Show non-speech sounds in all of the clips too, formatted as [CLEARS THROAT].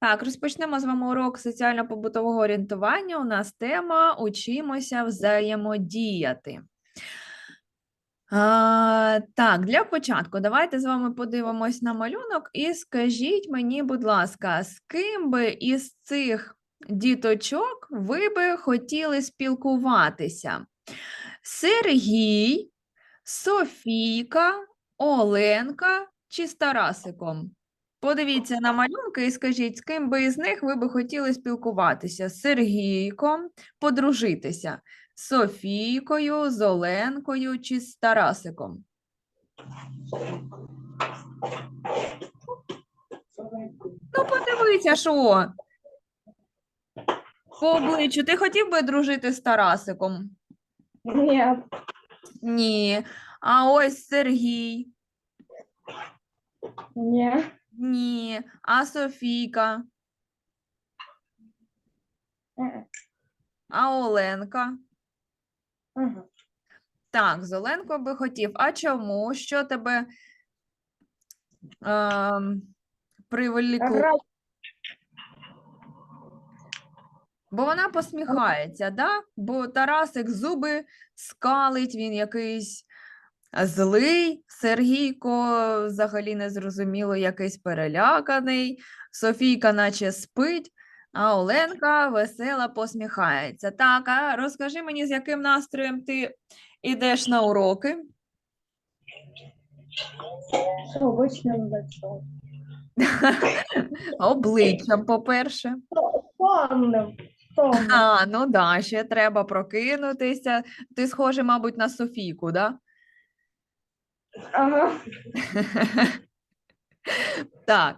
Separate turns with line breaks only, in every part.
Так, розпочнемо з вами урок соціально-побутового орієнтування. У нас тема Учимося взаємодіяти. А, так, для початку давайте з вами подивимось на малюнок і скажіть мені, будь ласка, з ким би із цих діточок ви би хотіли спілкуватися? Сергій, Софійка, Оленка чи з Тарасиком? Подивіться на малюнки і скажіть, з ким би із них ви би хотіли спілкуватися? З Сергійком, подружитися, з Софійкою, з Оленкою чи з Тарасиком? Ну, подивися, що? По обличчю. Ти хотів би дружити з Тарасиком?
Нет.
Ні. А ось Сергій.
Не.
Ні. А Софійка? А Оленка? Так, з Оленкою би хотів. А чому? Що тебе ем, приволікло? Бо вона посміхається, да? Бо Тарасик зуби скалить, він якийсь злий, Сергійко взагалі незрозуміло якийсь переляканий, Софійка наче спить, а Оленка весела посміхається. Так, а розкажи мені, з яким настроєм ти йдеш на уроки?
С обычным лицом. [LAUGHS]
Обличчям, по-перше.
Сонным. Сонным.
А, ну да, ще треба прокинутися. Ти схожий, мабуть, на Софійку, да?
Ага. [LAUGHS]
Так.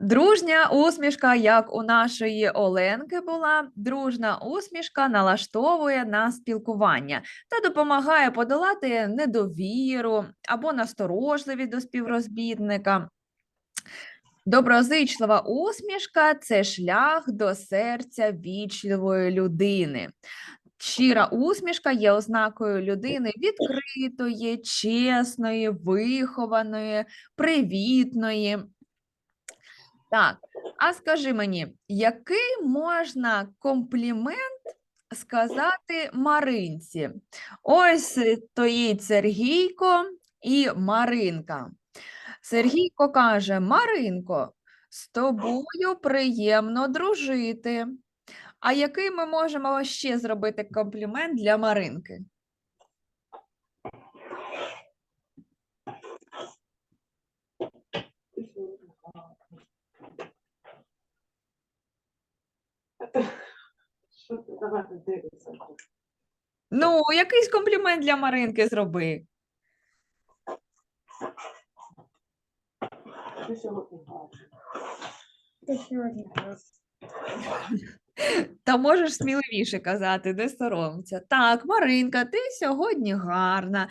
Дружня усмішка, як у нашої Оленки була, дружна усмішка налаштовує на спілкування та допомагає подолати недовіру або насторожливість до співрозмітника. Доброзичлива усмішка це шлях до серця вічливої людини. Щира усмішка є ознакою людини відкритої, чесної, вихованої, привітної. Так, а скажи мені, який можна комплімент сказати Маринці? Ось е, стоїть Сергійко і Маринка. Сергійко каже: Маринко, з тобою приємно дружити. А який ми можемо ще зробити комплімент для Маринки?
Що ти?
Ну, якийсь комплімент для Маринки зроби.
Ти сьогодні
сегодня раз.
Та можеш сміливіше казати, не соромся. Так, Маринка, ти сьогодні гарна.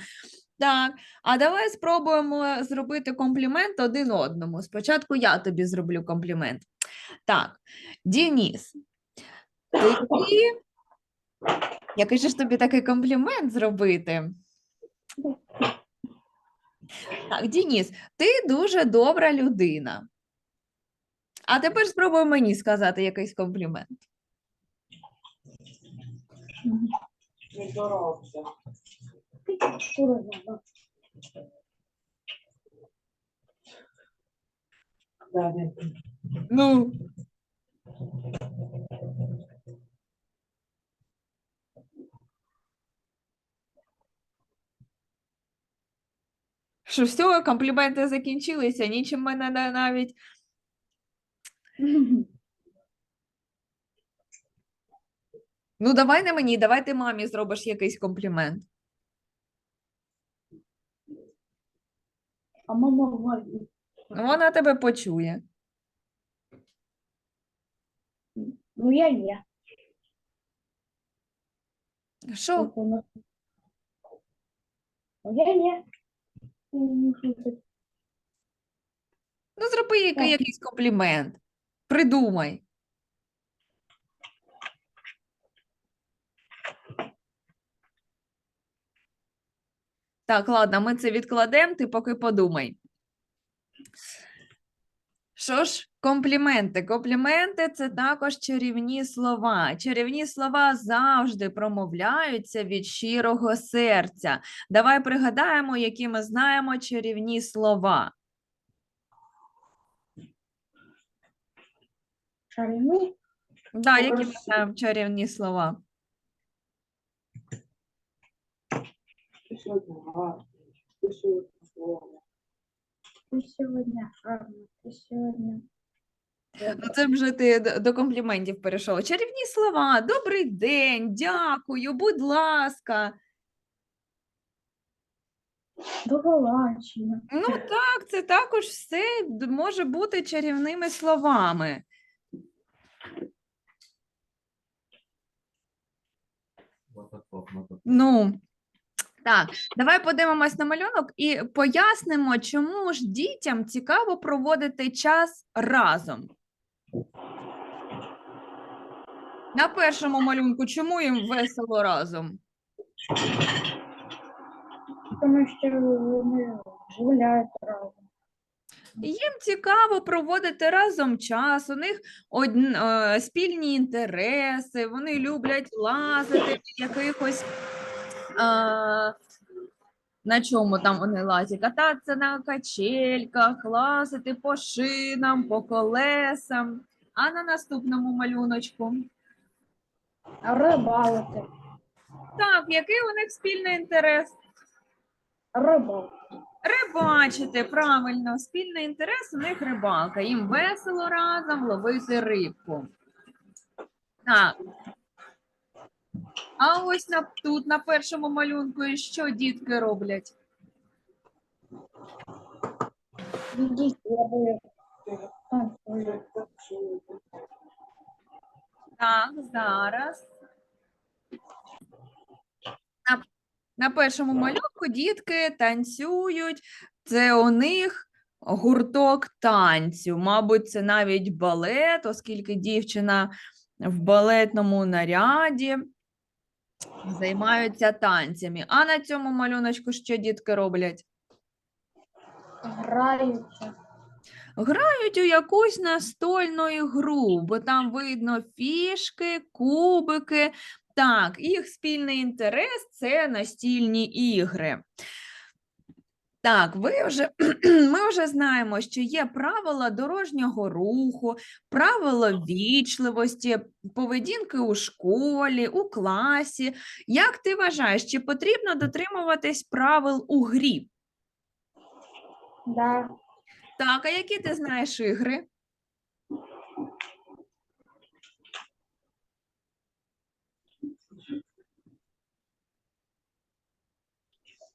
Так, а давай спробуємо зробити комплімент один одному. Спочатку я тобі зроблю комплімент. Так, Дініс, тобі... Який же ж тобі такий комплімент зробити? Так, Дініс, ти дуже добра людина. А тепер спробуй мені сказати якийсь комплімент.
Не здоровся.
Уровень.
Да, він
Ну. Що все, компліменти закінчилися, нічим мене на- навіть. Ну, давай не мені, давай ти мамі зробиш якийсь комплімент.
А мама говорит.
Вона тебе почує.
Ну я не.
Що?
Ну я слушать.
Ну, зроби
Так.
якийсь комплімент. Придумай. Так, ладно, ми це відкладемо, ти поки подумай. Що ж, компліменти. Компліменти це також чарівні слова. Чарівні слова завжди промовляються від щирого серця. Давай пригадаємо, які ми знаємо чарівні слова.
Чарівні.
Да, які ми знаємо чарівні слова?
Сьогодні гарний. Ти сьогодні здоровий.
Ти сьогодні гарна. Ти сьогодні.
Ну, це вже ти до компліментів перейшов. Чарівні слова. Добрий день, дякую, будь ласка.
До побачення.
Ну так, це також все може бути чарівними словами. Ну, так, давай подивимось на малюнок і пояснимо, чому ж дітям цікаво проводити час разом. На першому малюнку, чому їм весело разом?
Тому що вони гуляють разом.
Їм цікаво проводити разом час, у них одн... е, спільні інтереси, вони люблять лазити в якихось. Е... На чому там вони лазять? Кататися на качельках, лазити по шинам, по колесам. А на наступному малюночку.
Рибалити.
Так, який у них спільний інтерес?
Рибалити.
Рибачити, правильно, спільний інтерес у них рибалка. Їм весело разом ловити рибку. Так. А ось на, тут, на першому малюнку, що дітки роблять?
Так,
зараз. На, на першому малюнку дітки танцюють. Це у них гурток танцю. Мабуть, це навіть балет, оскільки дівчина в балетному наряді займаються танцями. А на цьому малюночку що дітки роблять?
Граються.
Грають у якусь настольну ігру, бо там видно фішки, кубики. Так, їх спільний інтерес це настільні ігри. Так, ви вже, [CLEARS THROAT] ми вже знаємо, що є правила дорожнього руху, правила вічливості, поведінки у школі, у класі. Як ти вважаєш, чи потрібно дотримуватись правил у грі?
Да.
Так, а які ти знаєш ігри?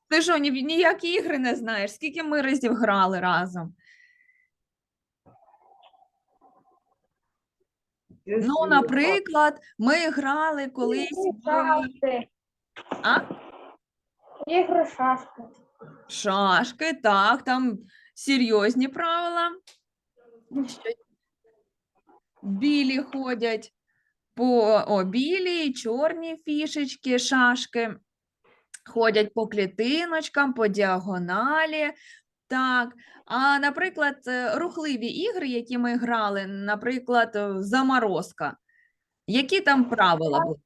Ти що, ні, ніякі ігри не знаєш? Скільки ми разів грали разом? Ну, наприклад, ми грали колись в
Шашки.
а?
Ігри шашки.
шашки, так, там серйозні правила. Що білі ходять по о, білі, чорні фішечки, шашки. Ходять по клітиночкам, по діагоналі. Так. А, наприклад, е, рухливі ігри, які ми грали, наприклад, е, заморозка. Які там правила були?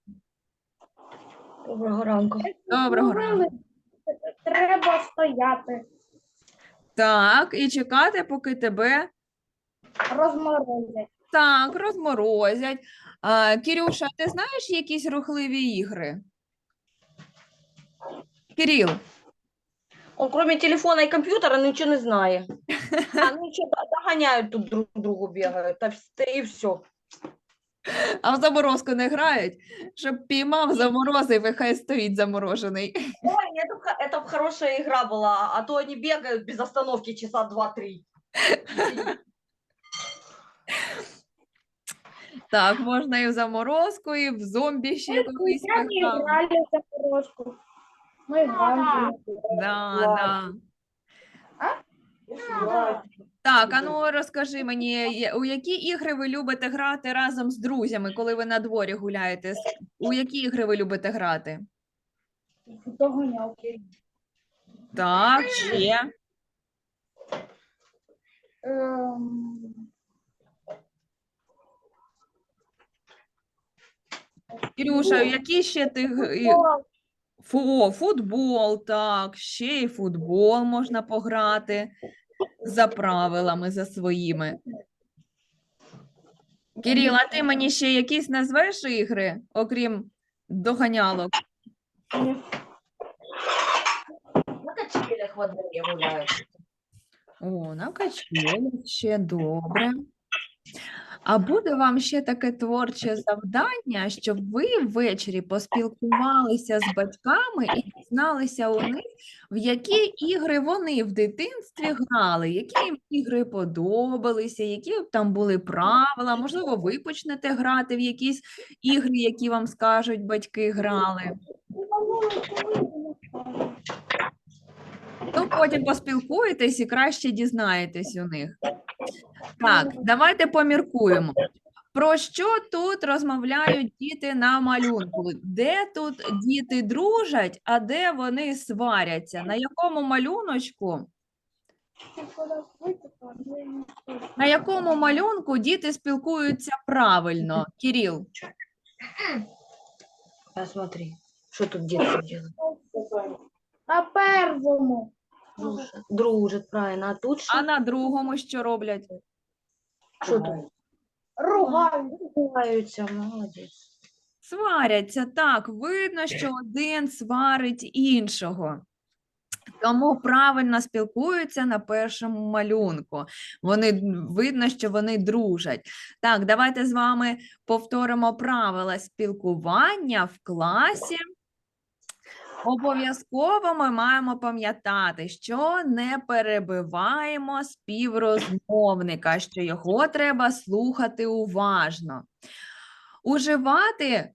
Доброго ранку.
Доброго ранку.
Треба стояти,
Так, і чекати, поки тебе
розморозять.
Так, розморозять. А, Кирюша, ти знаєш якісь рухливі ігри? Кирил,
Он кроме телефона и компьютера ничего не знает. А ну что, догоняют тут друг другу бегают, та вс- та и все.
а в заморозку не грають, щоб піймав, заморозив і хай стоїть заморожений.
Ой, это, б х- это б хорошая игра была, а то они бегают без остановки часа два-три.
Так, можна і в заморозку, і в зомбі ще колись
Я не
пограли.
грали в запорожку. Ми вам
да, да. Так, а ну розкажи мені, у які ігри ви любите грати разом з друзями, коли ви на дворі гуляєте? У які ігри ви любите грати?
Догонялки.
Так, ще. Кирюша, які ще ти Фу, футбол, так, ще й футбол можна пограти за правилами, за своїми. Кирил, а ти мені ще якісь назвеш ігри, окрім доганялок?
На качелях во дворе гуляют.
О, на качелі ще добре. А буде вам ще таке творче завдання, щоб ви ввечері поспілкувалися з батьками і дізналися у них, в які ігри вони в дитинстві грали, які їм ігри подобалися, які там були правила. Можливо, ви почнете грати в якісь ігри, які вам скажуть батьки грали. То потім поспілкуєтесь і краще дізнаєтесь у них. Так, давайте поміркуємо. Про що тут розмовляють діти на малюнку? Де тут діти дружать, а де вони сваряться? На якому малюночку? На якому малюнку діти спілкуються правильно? Кіріл,
Посмотри, что тут детки делают.
На першому.
Дружат, дружат, правильно. А тут
а на другому що роблять?
Что тут?
Ругають.
Ругаются, молодец.
Сваряться, так, видно, що один сварить іншого. Тому правильно спілкуються на першому малюнку. Вони видно, що вони дружать. Так, давайте з вами повторимо правила спілкування в класі. Обов'язково ми маємо пам'ятати, що не перебиваємо співрозмовника, що його треба слухати уважно. Уживати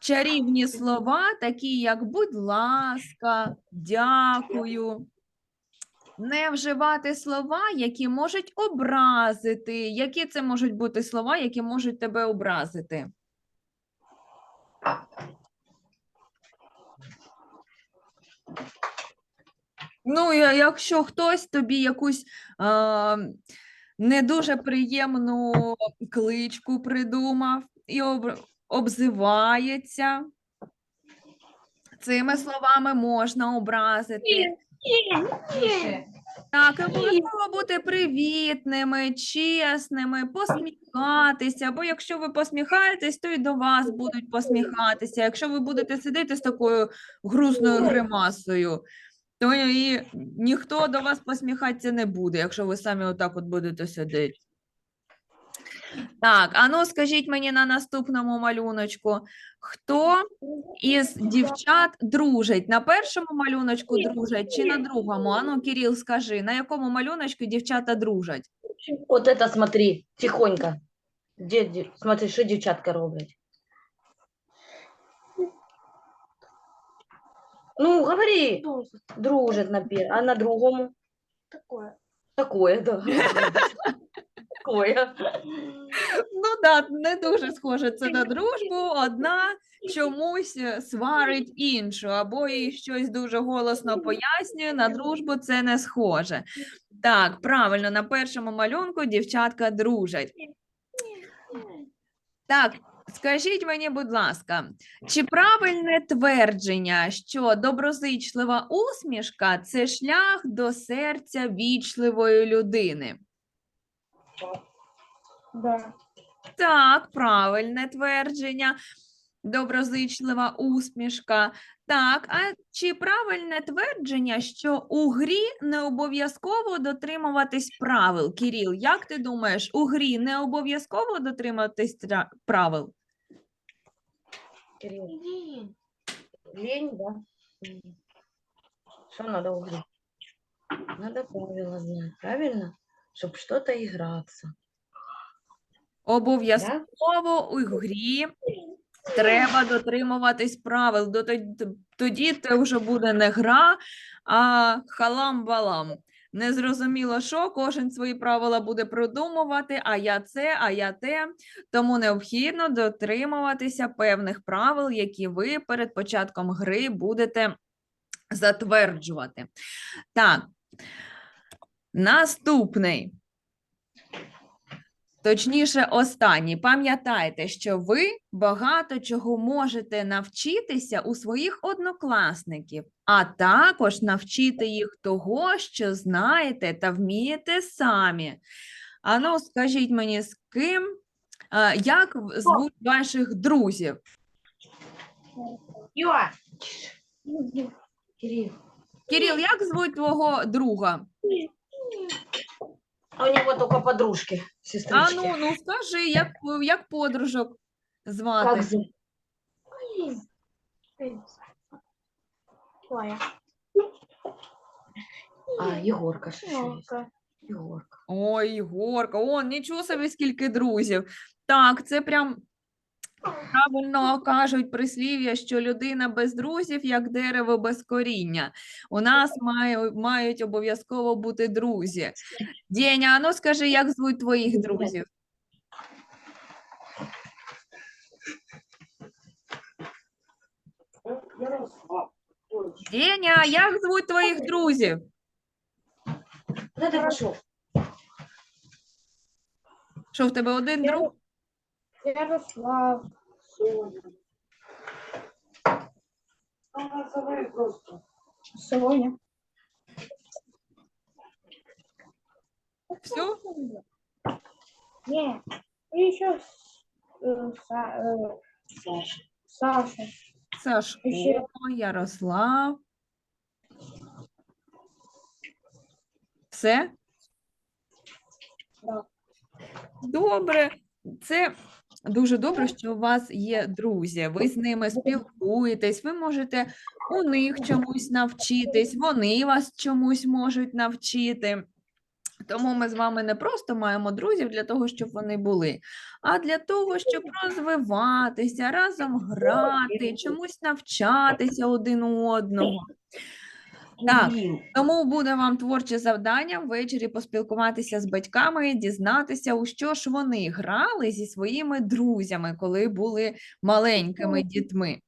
чарівні слова, такі як будь ласка, дякую. Не вживати слова, які можуть образити. Які це можуть бути слова, які можуть тебе образити? Ну, я- якщо хтось тобі якусь е, не дуже приємну кличку придумав і об, обзивається, цими словами можна образити. Так, обов'язково бути привітними, чесними, посміхатися, бо якщо ви посміхаєтесь, то і до вас будуть посміхатися. Якщо ви будете сидіти з такою грустною гримасою, то і ніхто до вас посміхатися не буде, якщо ви самі отак от будете сидіти. Так, а ну скажіть мені на наступному малюночку, хто із дівчат дружить? На першому малюночку дружать чи на другому? Ану, Кирил, скажи, на якому малюночку дівчата дружать?
Вот это смотри, тихонько. Где, де- смотри, что девчатка роблять. Ну, говори. Дружат на пер, а на другому?
Такое.
Такое, да. [LAUGHS] Такое.
Ну так, не дуже схоже це на дружбу. Одна чомусь е, сварить іншу, або їй щось дуже голосно пояснює. На дружбу це не схоже. Так, правильно, на першому малюнку дівчатка дружать. Так, скажіть мені, будь ласка, чи правильне твердження, що доброзичлива усмішка це шлях до серця вічливої людини?
Да.
Так, правильне твердження. Доброзичлива усмішка. Так, а чи правильне твердження, що у грі не обов'язково дотримуватись правил? Кіріл, як ти думаєш, у грі не обов'язково дотримуватись тра- правил?
Кирилл. Лень, да? Что надо угли? Надо правила знать, правильно? Чтобы что-то играться.
Обов'язково у грі треба дотримуватись правил. До тод- Тоді це вже буде не гра, а халам-балам. Незрозуміло, що кожен свої правила буде продумувати, а я це, а я те. Тому необхідно дотримуватися певних правил, які ви перед початком гри будете затверджувати. Так, наступний. Точніше, останній. Пам'ятайте, що ви багато чого можете навчитися у своїх однокласників, а також навчити їх того, що знаєте та вмієте самі. Ану, скажіть мені, з ким, а, як звуть ваших друзів?
Юа.
Кирил, як звуть твого друга?
А у него только подружки, сестрички.
А ну, ну скажи, як, як подружок звати?
Как зовут?
Ой,
А, Егорка. ж еще есть.
Єгорка.
Егорка.
Ой, Ігорка, о, нічого собі, скільки друзів. Так, це прям правильно кажуть прислів'я, що людина без друзів, як дерево без коріння. У нас маю, мають обов'язково бути друзі. Дєня, а ну скажи, як звуть твоїх друзів? Дєня, як звуть твоїх друзів?
Куда ты пошел?
Що в тебе один друг?
Ярослав.
Соня. Ну, назови просто.
Соня.
Все?
Не. И еще э,
Саша.
Саша.
Сашко,
Ще.
Ярослав. Все?
Да.
Добре. Це дуже добре, що у вас є друзі. Ви з ними спілкуєтесь, ви можете у них чомусь навчитись, вони вас чомусь можуть навчити. Тому ми з вами не просто маємо друзів для того, щоб вони були, а для того, щоб розвиватися, разом грати, чомусь навчатися один у одного. Так. Тому буде вам творче завдання ввечері поспілкуватися з батьками, дізнатися, у що ж вони грали зі своїми друзями, коли були маленькими дітьми.